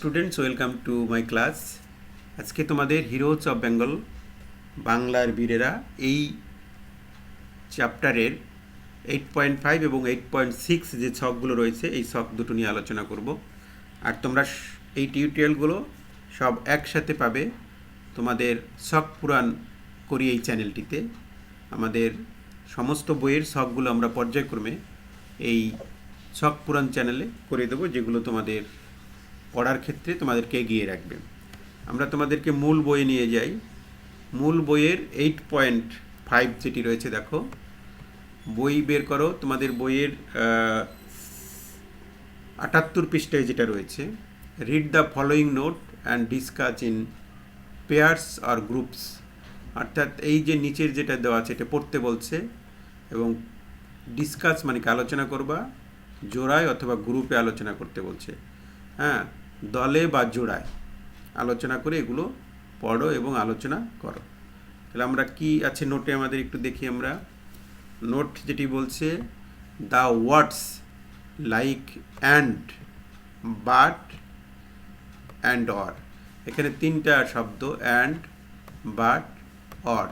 Students welcome to my class আজকে তোমাদের heroes of Bengal বাংলার বীরেরা এই চ্যাপ্টারের এইট পয়েন্ট ফাইভ এবং এইট পয়েন্ট সিক্স যে ছকগুলো রয়েছে, এই ছক দুটো নিয়ে আলোচনা করব। আর তোমরা এই টিউটোরিয়ালগুলো সব একসাথে পাবে। তোমাদের শখ পুরাণ করি এই চ্যানেলটিতে আমাদের সমস্ত বইয়ের শখগুলো আমরা পর্যায়ক্রমে এই শখ পুরাণ চ্যানেলে করে দেবো, যেগুলো তোমাদের পড়ার ক্ষেত্রে তোমাদেরকে এগিয়ে রাখবে। আমরা তোমাদেরকে মূল বইয়ে নিয়ে যাই। মূল বইয়ের এইট পয়েন্ট ফাইভ যেটি রয়েছে, দেখো। বই বের করো, তোমাদের বইয়ের আটাত্তর পৃষ্ঠায় যেটা রয়েছে read the following note and discuss in pairs R groups অর্থাৎ এই যে নিচের যেটা দেওয়া আছে, এটা পড়তে বলছে এবং ডিসকাস মানে আলোচনা করবা, জোড়ায় অথবা গ্রুপে আলোচনা করতে বলছে। হ্যাঁ দলে বা জোড়ায়। আলোচনা করে এগুলো পড়ো এবং আলোচনা করো। তাহলে আমরা কি আছে নোটে আমাদের একটু দেখি আমরা। নোট যেটি বলছে the words like and but and or এখানে তিনটা শব্দ অ্যান্ড বাট অর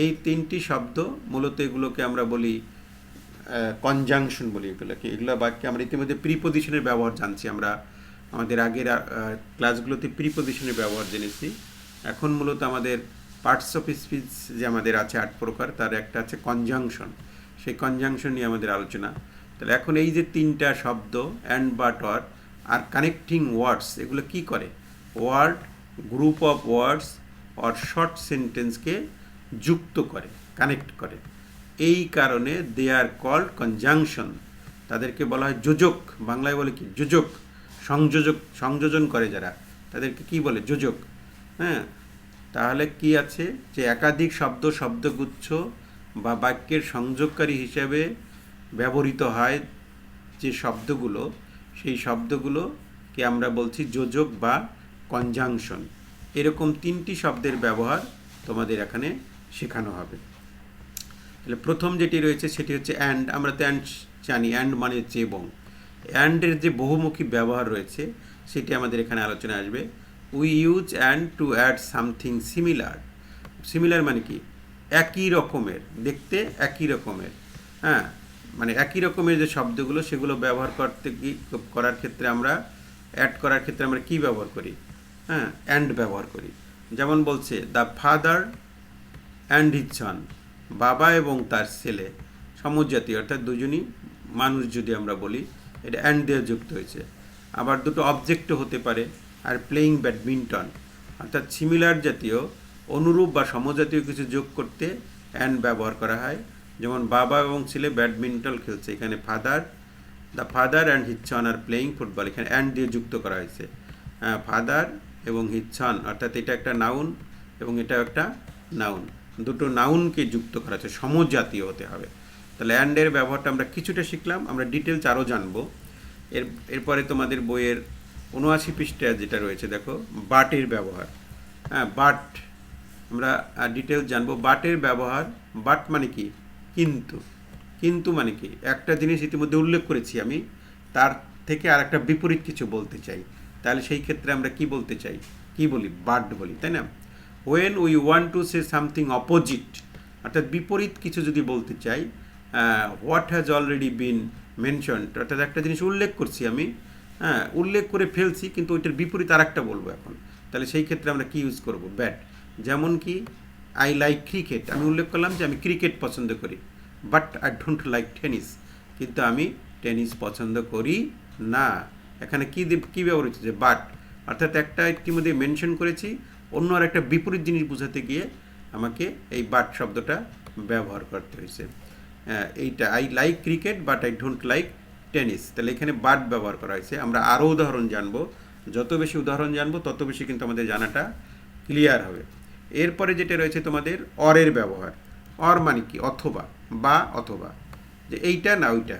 এই তিনটি শব্দ মূলত এগুলোকে আমরা বলি কনজাংশন বলি এগুলোকে। এগুলো বাক্যে আমরা ইতিমধ্যে প্রিপোজিশনের ব্যবহার জানছি আমরা। আমাদের আগের ক্লাসগুলোতে প্রিপোজিশনের ব্যবহার জেনেছি। এখন মূলত আমাদের পার্টস অফ স্পিচ যে আমাদের আছে আট প্রকার, তার একটা আছে কনজাংশন সেই কনজাংশন নিয়ে আমাদের আলোচনা। তাহলে এখন এই যে তিনটা শব্দ অ্যান্ড বাট অর আর কানেক্টিং ওয়ার্ডস এগুলো কি করে? Word group of words or short সেন্টেন্সকে যুক্ত করে কানেক্ট করে। এই কারণে দে আর কল্ড কনজাংশন তাদেরকে বলা হয় যোজক। বাংলায় বলে কি? যোজক। সংযোজক, সংযোজন করে যারা, তাদেরকে কি বলে? যোজক। হ্যাঁ? তাহলে কি আছে? যে একাধিক শব্দ, শব্দগুচ্ছ বা বাক্যের সংযোগকারী হিসেবে ব্যবহৃত হয় যে শব্দগুলো, সেই শব্দগুলোকে আমরা বলছি যোজক বা কনজাংশন এরকম তিনটি শব্দের ব্যবহার তোমাদের এখানে শেখানো হবে। তাহলে প্রথম যেটি রয়েছে সেটি হচ্ছে অ্যান্ড আমরা তো অ্যান্ড জানি। অ্যান্ড মানে হচ্ছে এবং। অ্যান্ডের যে বহুমুখী ব্যবহার রয়েছে, সেটি আমাদের এখানে আলোচনায় আসবে। We use and to add something similar similar মানে কি? একই রকমের, দেখতে একই রকমের। হ্যাঁ মানে একই রকমের যে শব্দগুলো, সেগুলো ব্যবহার করতে কি, করার ক্ষেত্রে আমরা অ্যাড করার ক্ষেত্রে আমরা কি ব্যবহার করি? হ্যাঁ অ্যান্ড ব্যবহার করি। যেমন বলছে দ্য ফাদার অ্যান্ড হিজ বাবা এবং তার ছেলে, সমজাতীয়, অর্থাৎ দুজনই মানুষ যদি আমরা বলি এটা অ্যান্ড দিয়ে যুক্ত হয়েছে। আবার দুটো অবজেক্টও হতে পারে, আর প্লেয়িং ব্যাডমিন্টন অর্থাৎ সিমিলার জাতীয়, অনুরূপ বা সমজাতীয় কিছু যোগ করতে অ্যান্ড ব্যবহার করা হয়। যেমন বাবা এবং ছেলে ব্যাডমিন্টন খেলছে, এখানে father the father and his son R playing football এখানে অ্যান্ড দিয়ে যুক্ত করা হয়েছে। ফাদার এবং হিচ্ছন অর্থাৎ এটা একটা নাউন এবং এটা একটা নাউন দুটো নাউনকে যুক্ত করা হচ্ছে, সমজাতীয় হতে হবে। তাহলে অ্যান্ডের ব্যবহারটা আমরা কিছুটা শিখলাম, আমরা ডিটেলস আরও জানব। এর, এরপরে তোমাদের বইয়ের উনআশি পৃষ্ঠা যেটা রয়েছে, দেখো, বাটের ব্যবহার। হ্যাঁ বাট, আমরা ডিটেলস জানব। বাটের ব্যবহার, বাট মানে কি? কিন্তু। কিন্তু মানে কি? একটা জিনিস ইতিমধ্যে উল্লেখ করেছি আমি, তার থেকে আর একটা বিপরীত কিছু বলতে চাই। তাহলে সেই ক্ষেত্রে আমরা কি বলতে চাই? কি বলি? বাট বলি, তাই না? When we want to say something opposite অর্থাৎ বিপরীত কিছু যদি বলতে চাই what has already been mentioned অর্থাৎ একটা জিনিস উল্লেখ করছি আমি। হ্যাঁ উল্লেখ করে ফেলছি কিন্তু ওইটার বিপরীত আর একটা বলব এখন। তাহলে সেই ক্ষেত্রে আমরা কি ইউজ করব? ব্যাট যেমন কি আই লাইক ক্রিকেট আমি উল্লেখ করলাম যে আমি ক্রিকেট পছন্দ করি but I don't like tennis কিন্তু আমি টেনিস পছন্দ করি না। এখানে কী কী ব্যবহার হচ্ছে? যে বাট অর্থাৎ একটা ইতিমধ্যে মেনশন করেছি অন্য আর একটা বিপরীত জিনিস বোঝাতে গিয়ে আমাকে এই বাট শব্দটা ব্যবহার করতে হয়েছে। হ্যাঁ, এইটা I like cricket but I don't like tennis তাহলে এখানে বাট ব্যবহার করা হয়েছে। আমরা আরও উদাহরণ জানব। যত বেশি উদাহরণ জানব, তত বেশি কিন্তু আমাদের জানাটা ক্লিয়ার হবে। এরপরে যেটা রয়েছে তোমাদের অরের ব্যবহার। অর মানে কি? অথবা, বা, অথবা। যে এইটা না ওইটা।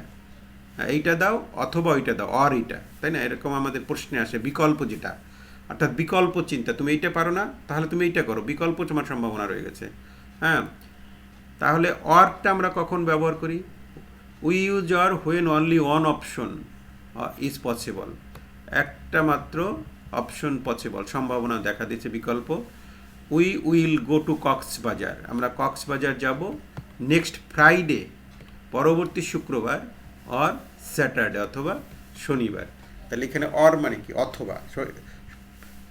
এইটা দাও, অথবা ওইটা দাও অর এইটা। তাই না? এরকম আমাদের প্রশ্নে আসে, বিকল্প যেটা। অর্থাৎ বিকল্প চিন্তা। তুমি এইটা পারো না, তাহলে তুমি এইটা করো। বিকল্প তোমার সম্ভাবনা রয়ে গেছে। হ্যাঁ? তাহলে অরটা আমরা কখন ব্যবহার করি? We use or when only one option is possible একটা মাত্র অপশন পসিবল সম্ভাবনা দেখা দিচ্ছে বিকল্প। We will go to Cox's Bazar. আমরা কক্সবাজার যাব নেক্সট ফ্রাইডে পরবর্তী শুক্রবার অর স্যাটারডে অথবা শনিবার। তাহলে এখানে অর মানে কি? অথবা।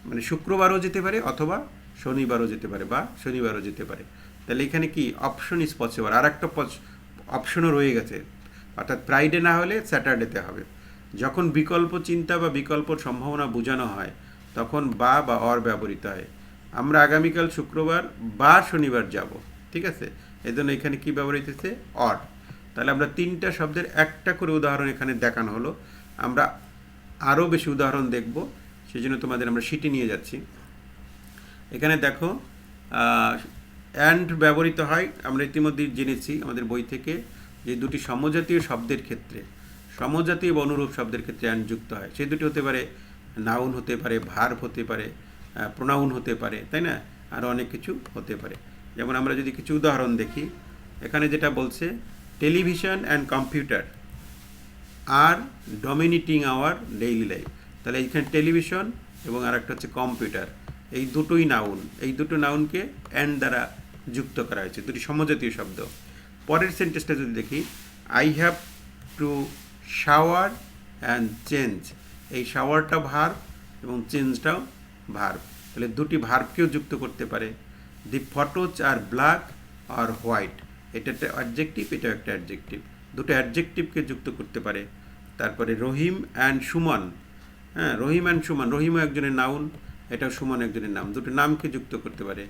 মানে শুক্রবারও যেতে পারে অথবা শনিবারও যেতে পারে বা শনিবারও যেতে পারে। তাহলে এখানে কি? অপশন ইজ পসিবল আর একটা অপশনও রয়ে গেছে। অর্থাৎ ফ্রাইডে না হলে স্যাটারডেতে হবে। যখন বিকল্প চিন্তা বা বিকল্প সম্ভাবনা বোঝানো হয়, তখন বা বা অর ব্যবহৃত হয়। আমরা আগামীকাল শুক্রবার বা শনিবার যাব, ঠিক আছে? এই জন্য এখানে কি ব্যবহৃত হচ্ছে অর তাহলে আমরা তিনটা শব্দের একটা করে উদাহরণ এখানে দেখানো হলো। আমরা আরও বেশি উদাহরণ দেখব সেই জন্য তোমাদের আমরা সিটি নিয়ে যাচ্ছি। এখানে দেখো অ্যান্ড ব্যবহৃত হয়, আমরা ইতিমধ্যে জেনেছি আমাদের বই থেকে যে দুটি সমজাতীয় শব্দের ক্ষেত্রে, সমজাতীয় বা অনুরূপ শব্দের ক্ষেত্রে অ্যান্ড যুক্ত হয়। সেই দুটি হতে পারে নাউন হতে পারে ভার্ব হতে পারে প্রোনাউন হতে পারে, তাই না? আরও অনেক কিছু হতে পারে। যেমন আমরা যদি কিছু উদাহরণ দেখি, এখানে যেটা বলছে television and computer are dominating our daily life তাহলে এইখানে টেলিভিশন এবং আর একটা হচ্ছে কম্পিউটার এই দুটোই নাউন এই দুটো নাউনকে অ্যান্ড দ্বারা যুক্ত করা হয়েছে। দুটি সমজাতীয় শব্দ। পরের সেন্টেন্সটা যদি দেখি I have to shower and change এই শাওয়ারটা ভার্ব এবং চেঞ্জটাও ভার্ব তাহলে দুটি ভার্বকেও যুক্ত করতে পারে। দি ফটোজ আর ব্ল্যাক আর হোয়াইট এটা একটা অ্যাডজেক্টিভ এটা একটা অ্যাডজেক্টিভ দুটো অ্যাডজেক্টিভকে যুক্ত করতে পারে। তারপরে রহিম অ্যান্ড সুমন। হ্যাঁ রহিম অ্যান্ড সুমন। রহিমও একজনের নাউন এটাও সুমন একজনের নাম দুটো নামকে যুক্ত করতে পারে।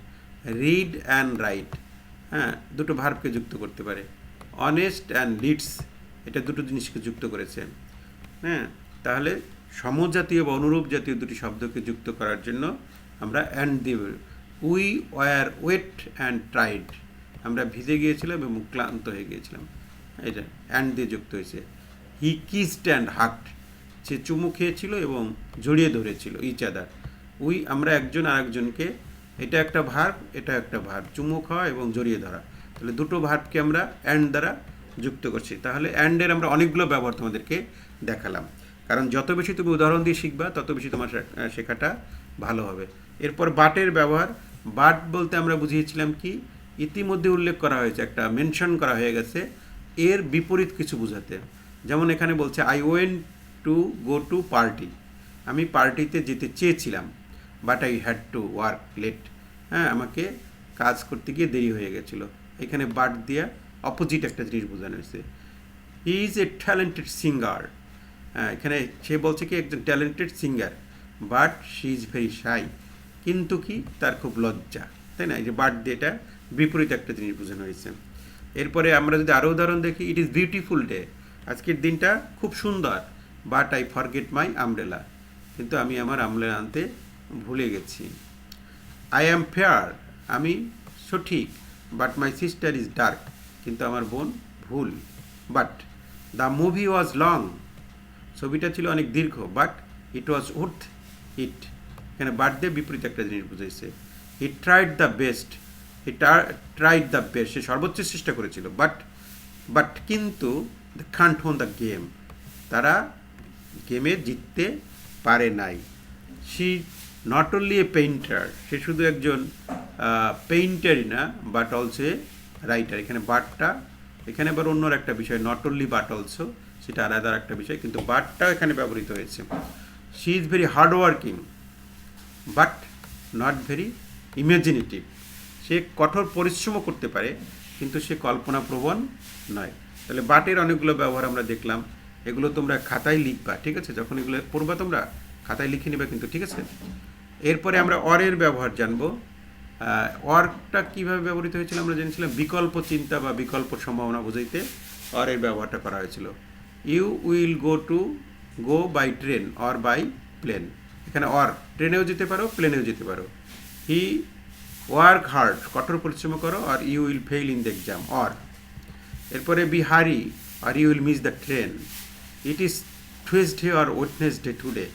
রিড অ্যান্ড রাইট হ্যাঁ দুটো ভার্বকে যুক্ত করতে পারে। অনেস্ট অ্যান্ড লিডস এটা দুটো জিনিসকে যুক্ত করেছে। হ্যাঁ তাহলে সমজাতীয় বা অনুরূপ জাতীয় দুটি শব্দকে যুক্ত করার জন্য আমরা অ্যান্ড দিয়ে we were wet and tried আমরা ভিজে গিয়েছিলাম এবং ক্লান্ত হয়ে গিয়েছিলাম। এটা অ্যান্ড দিয়ে যুক্ত হয়েছে। হি কিসড অ্যান্ড হাক্ট সে চুমু খেয়েছিল এবং জড়িয়ে ধরেছিল ইচ আদার উই আমরা একজন আরেকজনকে এটা একটা ভার্ব এটা একটা ভার্ব চুমু খাওয়া এবং জড়িয়ে ধরা। তাহলে দুটো ভার্বকে আমরা অ্যান্ড দ্বারা যুক্ত করছি। তাহলে অ্যান্ডের আমরা অনেকগুলো ব্যবহার তোমাদেরকে দেখালাম। কারণ যত বেশি তুমি উদাহরণ দিয়ে শিখবা, তত বেশি তোমার শেখাটা ভালো হবে। এরপর বাটের ব্যবহার। বাট বলতে আমরা বুঝিয়েছিলাম কি, ইতিমধ্যে উল্লেখ করা হয়েছে, একটা মেনশন করা হয়ে গেছে, এর বিপরীত কিছু বোঝাতে। যেমন এখানে বলছে I went to go to party আমি পার্টিতে যেতে চেয়েছিলাম। But I had to work late হ্যাঁ আমাকে কাজ করতে গিয়ে দেরি হয়ে গেছিল। এখানে বাট দিয়া অপোজিট একটা জিনিস বোঝানো হয়েছে। He is a talented singer হ্যাঁ এখানে সে বলছে কি একজন talented singer but she is very shy কিন্তু কি? তার খুব লজ্জা, তাই না? এই যে বাট দিয়ে এটা বিপরীত একটা জিনিস বোঝানো হয়েছে। এরপরে আমরা যদি আরও উদাহরণ দেখি ইট ইজ বিউটিফুল ডে আজকের দিনটা খুব সুন্দর but I forget my umbrella কিন্তু আমি আমার আমরেলা আনতে ভুলে গেছি। আই অ্যাম ফেয়ার আমি সঠিক but my sister is dark কিন্তু আমার বোন ভুল। But the movie was long ছবিটা ছিল অনেক দীর্ঘ বাট ইট ওয়াজ উর্থ ইট এখানে বাট দিয়ে বিপরীত একটা জিনিস বুঝাইছে। He tried the best he tried the best সে সর্বোচ্চ চেষ্টা করেছিল বাট বাট কিন্তু they can't won the game তারা গেমে জিততে পারে নাই। She not only a painter সে শুধু একজন পেইন্টারই না বাট অলসো এ রাইটার এখানে বাটটা, এখানে আবার অন্য একটা বিষয় নট অনলি বাট অলসো সেটা আলাদা একটা বিষয়, কিন্তু বাটটাও এখানে ব্যবহৃত হয়েছে। She is very hard working but not very imaginative সে কঠোর পরিশ্রমও করতে পারে, কিন্তু সে কল্পনাপ্রবণ নয়। তাহলে বাটের অনেকগুলো ব্যবহার আমরা দেখলাম, এগুলো তোমরা খাতায় লিখবা, ঠিক আছে? যখন এগুলো পড়বা তোমরা, খাতায় লিখে নিবা কিন্তু, ঠিক আছে? এরপরে আমরা অরের ব্যবহার জানব। অর্কটা কীভাবে ব্যবহৃত হয়েছিল আমরা জেনেছিলাম বিকল্প চিন্তা বা বিকল্প সম্ভাবনা বুঝাইতে অরের ব্যবহারটা করা হয়েছিল। You will go to go by train or by plane. এখানে অর, ট্রেনেও যেতে পারো, প্লেনেও যেতে পারো। হি ওয়ার্ক হার্ড, কঠোর পরিশ্রম করো আর you will fail in the exam, or. এরপরে be hurry or you will miss the train. It is Tuesday or Wednesday today.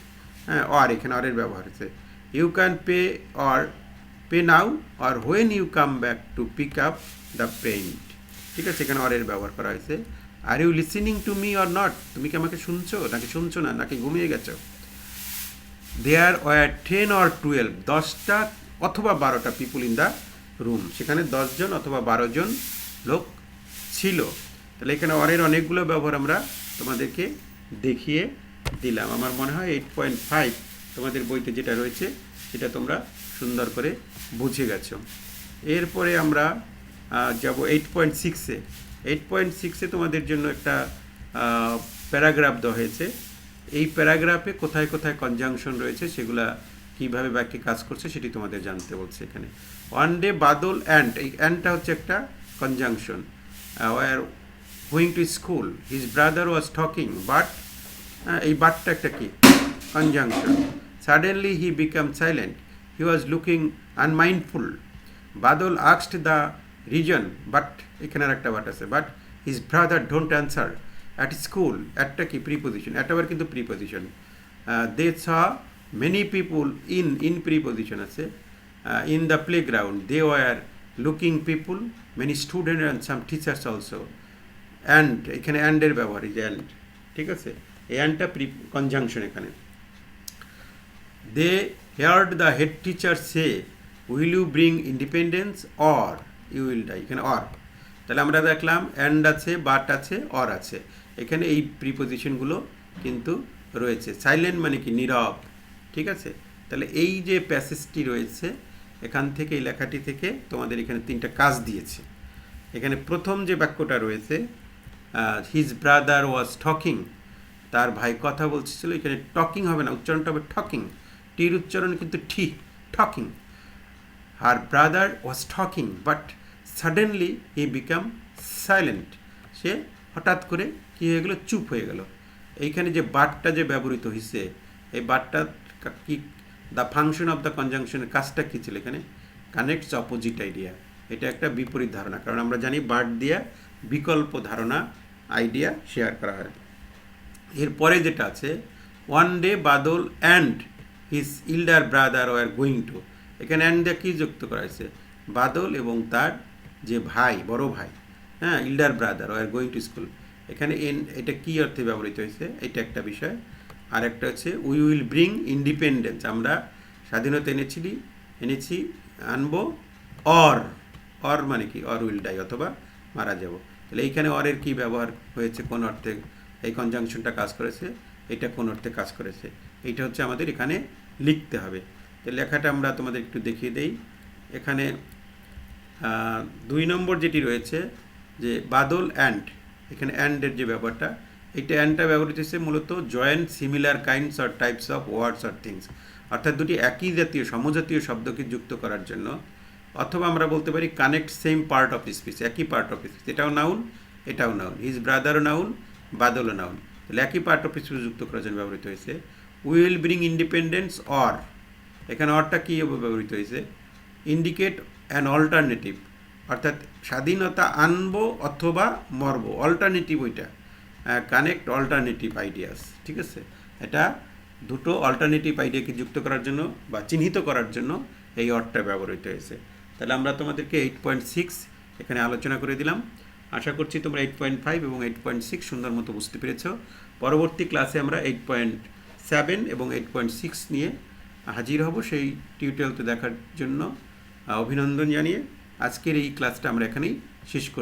হ্যাঁ অর এখানে অরের ব্যবহার হচ্ছে you can pay or pay now or when you come back to pick up the paint ঠিক আছে, এখানে অরের ব্যবহার করা হয়েছে। Are you listening to me or not তুমি কি আমাকে শুনছো? নাকি শুনছো না? নাকি ঘুমিয়ে গেছো? There were ten or twelve দশটা অথবা বারোটা পিপুল ইন দ্য রুম সেখানে দশজন অথবা বারো জন লোক ছিল। তাহলে এখানে অরের অনেকগুলো ব্যবহার আমরা তোমাদেরকে দেখিয়ে দিলাম। আমার মনে হয় এইট পয়েন্ট ফাইভ তোমাদের বইতে যেটা রয়েছে, সেটা তোমরা সুন্দর করে বুঝে গেছো। এরপরে আমরা যাব এইট পয়েন্ট সিক্সে এইট পয়েন্ট সিক্সে তোমাদের জন্য একটা প্যারাগ্রাফ দেওয়া হয়েছে। এই প্যারাগ্রাফে কোথায় কোথায় কনজাংশন রয়েছে, সেগুলা কীভাবে বাক্যে কাজ করছে, সেটি তোমাদের জানতে বলছে এখানে। ওয়ান ডে বাদল অ্যান্ড এই অ্যান্ডটা হচ্ছে একটা conjunction were হুইং to school his brother was talking but এই বাটটা একটা কি? Conjunction suddenly he became silent he was looking unmindful Badal আক্সড the reason but এখানে একটা বাট আছে but his brother don't answer at school একটা কি প্রিপোজিশন একটা আবার কিন্তু preposition they saw many people in in preposition আছে in the playground they were looking people many student and some teachers also and এখানে অ্যান্ডের ব্যবহার যে অ্যান্ড ঠিক আছে? এই অ্যান্ডটা প্রি কনজাংশন এখানে। They heard the head teacher say will you bring independence or you will die এখানে or তাহলে আমরা দেখলাম অ্যান্ড আছে বাট আছে অর আছে। এখানে এই প্রিপোজিশনগুলো কিন্তু রয়েছে। সাইলেন্ট মানে কি? নীরব। ঠিক আছে? তাহলে এই যে প্যাসেজটি রয়েছে, এখান থেকে, এই লেখাটি থেকে তোমাদের এখানে তিনটা কাজ দিয়েছে। এখানে প্রথম যে বাক্যটা রয়েছে হিজ ব্রাদার ওয়াজ টকিং তার ভাই কথা বলছিল, এখানে টকিং হবে না, উচ্চারণটা হবে টকিং টির উচ্চারণ কিন্তু ঠি, talking. Her brother was talking but suddenly he became silent সে হঠাৎ করে কী হয়ে গেলো? চুপ হয়ে গেল। এইখানে যে বাটটা যে ব্যবহৃত হয়েছে এই বাটটা কি দ্য ফাংশন অফ দ্য কনজাংশনের কাজটা কী ছিল এখানে? কানেক্টস অপোজিট আইডিয়া এটা একটা বিপরীত ধারণা, কারণ আমরা জানি বাট দিয়া বিকল্প ধারণা আইডিয়া শেয়ার করা হয়। এরপরে যেটা আছে one day Badal and his elder brother were going to এখানে অ্যান্ড কী যুক্ত করা হয়েছে? বাদল এবং তার যে ভাই, বড় ভাই হ্যাঁ elder brother were going to school এখানে এন, এটা কী অর্থে ব্যবহৃত হয়েছে? এটা একটা বিষয়। আর একটা হচ্ছে উই উইল ব্রিং ইন্ডিপেন্ডেন্স আমরা স্বাধীনতা এনেছি এনেছি, আনব অর অর মানে কি? অর উইল ডাই অথবা মারা যাব। তাহলে এইখানে অরের কি ব্যবহার হয়েছে? কোন অর্থে এই কনজাংশনটা কাজ করেছে? এটা কোন অর্থে কাজ করেছে? এইটা হচ্ছে আমাদের এখানে লিখতে হবে। তো লেখাটা আমরা তোমাদের একটু দেখিয়ে দেই। এখানে দুই নম্বর যেটি রয়েছে যে বাদল অ্যান্ড এখানে অ্যান্ডের যে ব্যাপারটা, এইটা অ্যান্ডটা ব্যবহৃত হচ্ছে মূলত joint similar kinds or types of words or things অর্থাৎ দুটি একই জাতীয়, সমজাতীয় শব্দকে যুক্ত করার জন্য, অথবা আমরা বলতে পারি connect same part of speech একই পার্ট অফ স্পিচ এটাও নাউন এটাও নাউন হিজ ব্রাদারও নাউন বাদলও নাউন তাহলে একই পার্ট অফ স্পিচ যুক্ত করার জন্য ব্যবহৃত হয়েছে। উইল ব্রিং ইন্ডিপেন্ডেন্স অর এখানে অরটা কী ব্যবহৃত হয়েছে? ইন্ডিকেট অ্যান অল্টারনেটিভ অর্থাৎ স্বাধীনতা আনব অথবা মরবো অল্টারনেটিভ ওইটা। কানেক্ট অল্টারনেটিভ আইডিয়াস ঠিক আছে? এটা দুটো অল্টারনেটিভ আইডিয়াকে যুক্ত করার জন্য বা চিহ্নিত করার জন্য এই অর্থটা ব্যবহৃত হয়েছে। তাহলে আমরা তোমাদেরকে এইট পয়েন্ট সিক্স এখানে আলোচনা করে দিলাম। আশা করছি তোমরা এইট পয়েন্ট ফাইভ এবং এইট পয়েন্ট সিক্স সুন্দর মতো বুঝতে পেরেছ। পরবর্তী ক্লাসে আমরা এইট পয়েন্ট সেভেন এবং এইট পয়েন্ট সিক্স নিয়ে হাজির হব সেই টিউটোরিয়ালতে দেখার জন্য। অভিনন্দন জানিয়ে আজকের এই ক্লাসটা আমরা এখানেই শেষ করি